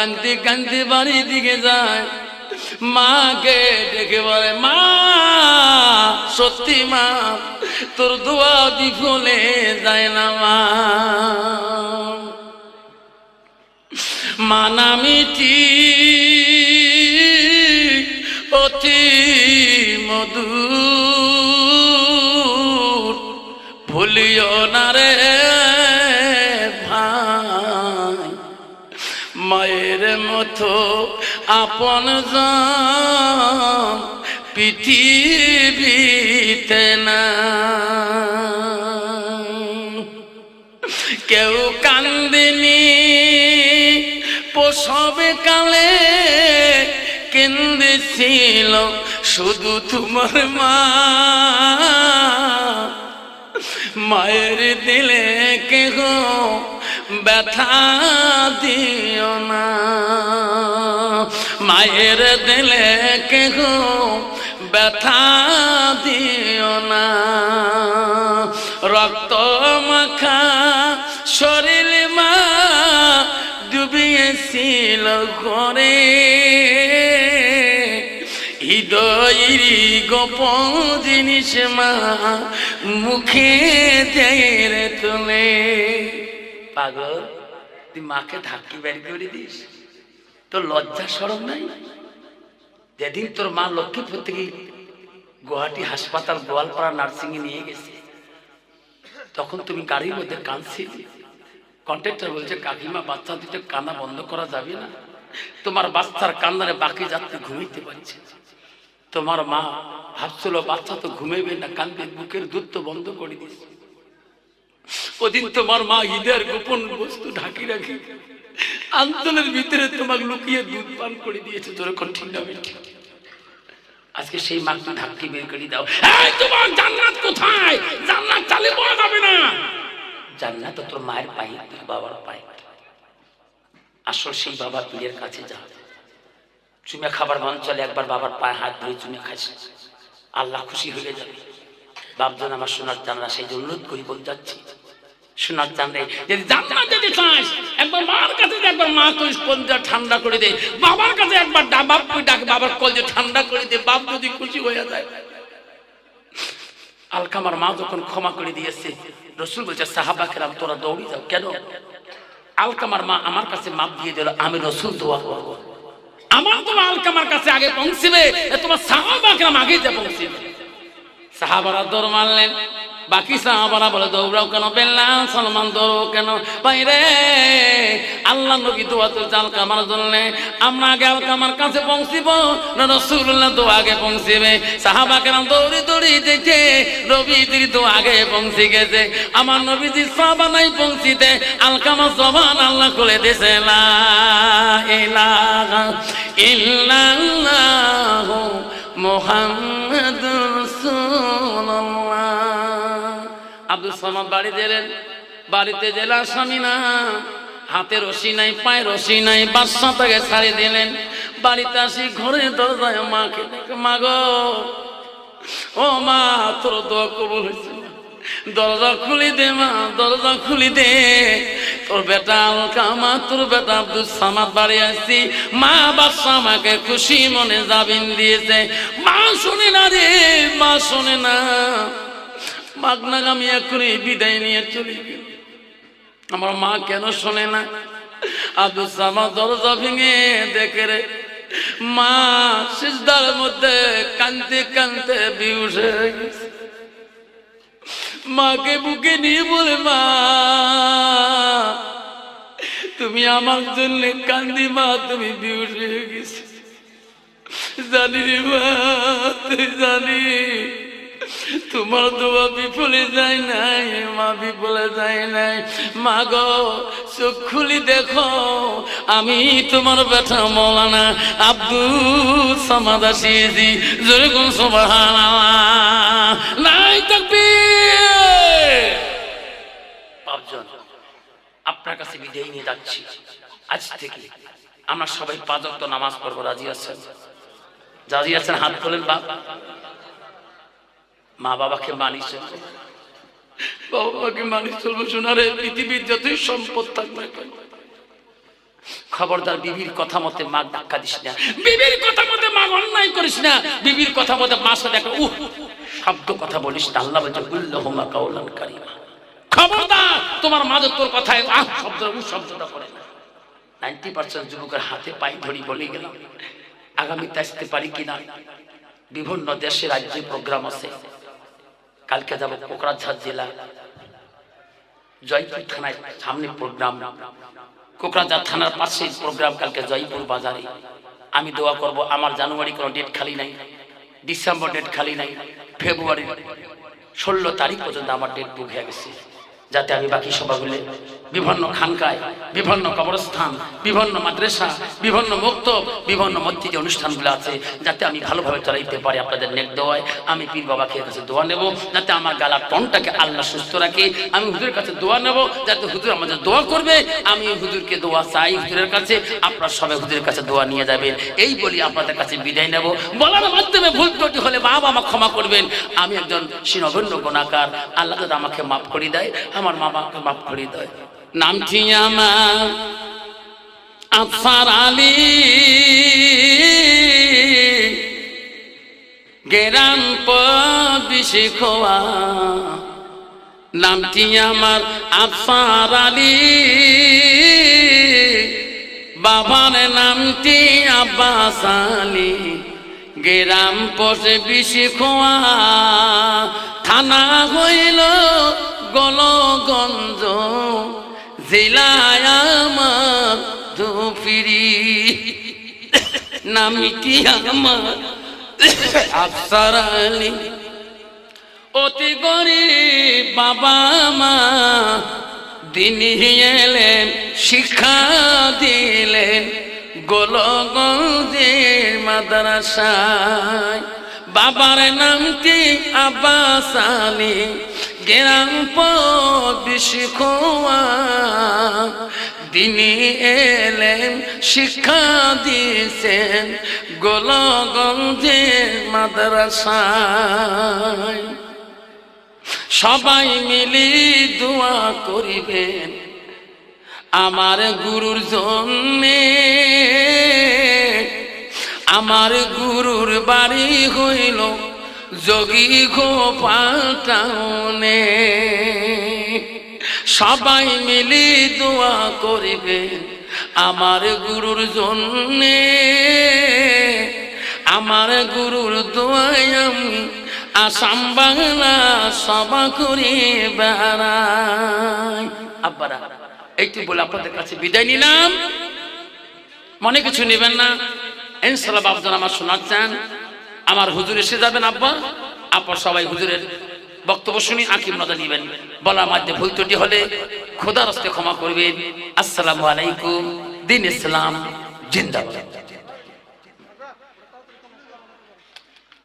কান্দি কান্দি বাড়ির দিকে যায়। মাকে ডেকে বলে, মা, সত্যি মা, তোর দোয়া বিফলে যায় না মা। মানামিটি অতি মধুর, ভুলিও না মতো আপন পৃথিবীতে না কেউ কান্দিনি, প্রসবে কালে কেন্দেছিল শুধু তোমার মা। মায়ের দিলে কেহ ব্যথা দিও না। মায়ের দিলে কেহ ব্যথা দিও না। রক্ত মাখা শরীর মা ডুবিয়েছিল ঘরে। হৃদয়ের গোপন জিনিস মা মুখে দেয় তোলে। পাগল, তুই মাকে ধাক্কি বের করে দিস। তোর লজ্জা সরম নাই? যেদিন তোর মা লক্ষ্মীপুর থেকে গুয়াহাটি হাসপাতাল, গোয়ালপাড়া নার্সিংয়ে নিয়ে গেছে, তখন তুমি গাড়ির মধ্যে কাঁদছিলে। কন্ট্রাক্টর বলছে, কাকিমা, বাচ্চা দুটো কান্না বন্ধ করা যাবে না। তোমার বাচ্চার কান্নারে বাকি যাত্রী ঘুমাইতে পারছে তোমার মা ভাবছিল, বাচ্চা তো ঘুমেবে না কান্দে বুকের দুধ তো বন্ধ করে দিয়েছে। ওদিন তোমার মা ঈদের গোপন বস্তু ঢাকি রাখি। আন্দোলনের ভিতরে তোমাকে লুকিয়ে দুধ পান করে দিয়েছে। তোর এখন ঠিক না? আজকে সেই মাকে ঢাকি বের করে দাও। এই তোমার জান্নাত কোথায়? জান্নাত চালে পাওয়া যাবে না। জান্নাত তোর মায়ের পায়ে, তোর বাবার পায়ে। আসল সেই বাবা পীরের কাছে যা। চুমে খাবার মন চলে, একবার বাবার পায়ে হাত ধরে চুমে খাস আল্লাহ খুশি হয়ে যাবে। বাপজন আমার সোনার জানলা সেই অনুরোধ করি বল যাচ্ছি। সোনার জানলে যদি জান্নাত যেতে চাস একবার মার কাছে একবার মা করিস কলজা ঠান্ডা করে দে। বাবার কাছে একবার ডা, বাপ কই ডাকে, বাবার কলজা ঠান্ডা করে দে, বাপ যদি খুশি হয়ে যায়। আলকামার মা যখন ক্ষমা করে দিয়েছে, রসুল বলছে, সাহাবা কেরাম, তোরা দৌড়ি যাও। কেন? আলকামার মা আমার কাছে মাপ দিয়ে দিল, আমি রসুল দোয়া করব। আমার তোমার আলকামার কাছে আগে পৌঁছবে তোমার সাহাবা কেরাম আগে যা পৌঁছবে। সাহাবারা দৌড় মারলেন। বাকি সাহাবারা বলে, দৌড়াও কেন পেলাম সলমান দৌড়ো কেন? বাইরে। আল্লাহ নবী দোয়া তো আলকামার জন্য। আমরা আগে আলকামার কাছে পৌঁছিব, না রসুল্লাহ তো আগে পৌঁছিবে? সাহাবা কেন দৌড়ি দৌড়ি যেতে রবিদির তো আগে পৌঁছে গেছে। আমার নবীজি সাহাবা নাই পৌঁছিতে আলকামা জবান আল্লাহ খুলে দিছে লা ইলাহা ইল্লাল্লাহু মোহাম্মদুর আব্দুল সামাদ বাড়ি দিলেন বাড়িতে জেলা স্বামী না। হাতে রশি নাই, পায়ে রশি নাই বাদশা তাকে ছাড়ি দিলেন। বাড়িতে আসি ঘরে দরজায় মাকে মা গো, ও মা, তোর দোয়া কবুল হয়েছে দরজা খুলি দে মা, দরজা খুলি দে। তোর বেটা আলকা মা তোর বেটা আব্দুল সামাদ বাড়ি আসছি। মা বাদশা আমাকে খুশি মনে জাবিন দিয়েছে। মা শুনে না রে, মা শোনে না। মাগনাগামী এখনই বিদায় নিয়ে চলে গেল আমার মা কেন শোনে না? আব্দুল সামাদ দরজা ভেঙে দেখে রে, মা সিজদার মধ্যে কানতে কানতে বিউস গেছে। মাকে বুকে নিয়ে বলে, মা, তুমি আমার জন্য কান্দি মা, তুমি বিউস গেছি। জানি রে মা, তুই জানি তোমার দোয়া বিফলে যায় নাই, মা বিফলে যায় নাই। মা গো, চোখ খুলি দেখো, আমি তোমার বেটা মৌলানা, আব্দুল সামাদ আসিয়েছি, জোরে কোন সুবহানাল্লাহ। নাই পাঁচজন, আপনার কাছে বিদায় নিয়ে যাচ্ছি। আজ থেকে আমরা সবাই পাঁচ নামাজ পড়ব, রাজি আছেন? রাজি আছেন হাত তোলেন বাপ? মা বাবাকে মানি চলবো বাবাকে মানি চলবো শোনারে পৃথিবীর যতই সম্পদ থাকবে খবরদার বিবির কথা মতে মা ধাক্কা দিস না। বিবির কথা মতে মা অন্যায় করিস না। বিবির কথা মতে মা সাথে একটা উহ শব্দ কথা বলিস না। আল্লাহ বলছে উল্লাহমা কাউলান কারিমা। খবরদার! তোমার মা তোর কথায় আহ শব্দ উহ শব্দটা করে না। নাইনটি পার্সেন্ট যুবকের হাতে পাই ধরি বলে গেলাম। আগামীতে আসতে পারি কিনা? বিভিন্ন দেশে রাজ্যে প্রোগ্রাম আছে। কালকে যাব কোকরাঝাড় জেলা। জয়পুর থানায় সামনে প্রোগ্রাম। কোকরাঝাড় থানার পাশে প্রোগ্রাম কালকে জয়পুর বাজারে। আমি দোয়া করব, আমার জানুয়ারি কোনো ডেট খালি নাই, ডিসেম্বর ডেট খালি নাই ফেব্রুয়ারি ষোলো তারিখ পর্যন্ত আমার ডেট বুক হয়ে গেছে। যাতে আমি বাকি সভাগুলো বিভিন্ন খানকায়, বিভিন্ন কবরস্থান, বিভিন্ন মাদ্রাসা, বিভিন্ন মুক্ত বিভিন্ন মসজিদে অনুষ্ঠানগুলো আছে, যাতে আমি ভালোভাবে চালাইতে পারি আপনাদের নেক দোয়ায়। আমি পীর বাবাকে কাছে দোয়া নেব, যাতে আমার গালার টনটাকে আল্লাহ সুস্থ রাখে। আমি হুজুরের কাছে দোয়া নেব, যাতে হুজুর আমাদের দোয়া করবে। আমি হুজুরকে দোয়া চাই হুজুরের কাছে, আপনারা সবাই হুজুরের কাছে দোয়া নিয়ে যাবেন। এই বলি আপনাদের কাছে বিদায় নেব। বলার মাধ্যমে ভুল ত্রুটি হলে বাবা আমাকে ক্ষমা করবেন। আমি একজন সিনগণ্য গুণাকার আল্লাহ আমাকে মাফ করে দেয়, আমার মা বাবাকে মাফ করে দেয়। নামটি আমার? আফসার আলী। গেরাম পিসে খোয়া নামটি আমার? আফসার আলী। বাবার নামটি আব্বাস আলী? গেরাম পশে বিশি খোয়া থানা হইল গলগঞ্জ। অতি বাবা মা দিনী এলেন শিক্ষা দিলেন। গোলগঞ্জের মাদ্রাসায়। বাবার আব্বাস আলী? গ্রাম বিশিখোয়া দিনী এলেন, শিক্ষা দিয়েছেন গোলগঞ্জের মাদ্রাসায়। সবাই মিলি দোয়া করিবেন আমার গুরুর জন্যে। আমার গুরুর বাড়ি হইল যোগী গোপাল টাউনে সবাই মিলি দোয়া করিবে আমার গুরুর জন্যে। আমার গুরুর দোয়াই আমি আসাম বাংলা সভা করে বেড়াই। আব্বারা এইটু বলে আপনাদের কাছে বিদায় নিলাম। মনে কিছু নেবেন না? ইনশাল্লাহ বাবজান আমার শোনাচ্ছেন। আমার হুজুর এসে যাবেন, আব্বা। আপা সবাই হুজুরের বক্তব্য শুনি, আকিম নজর নিবেন। বলার মাধ্যমে ভুল ত্রুটি হলে খোদার হস্তে ক্ষমা করবেন। আসসালামু আলাইকুম, দিন ইসলাম, জিন্দাবাদ।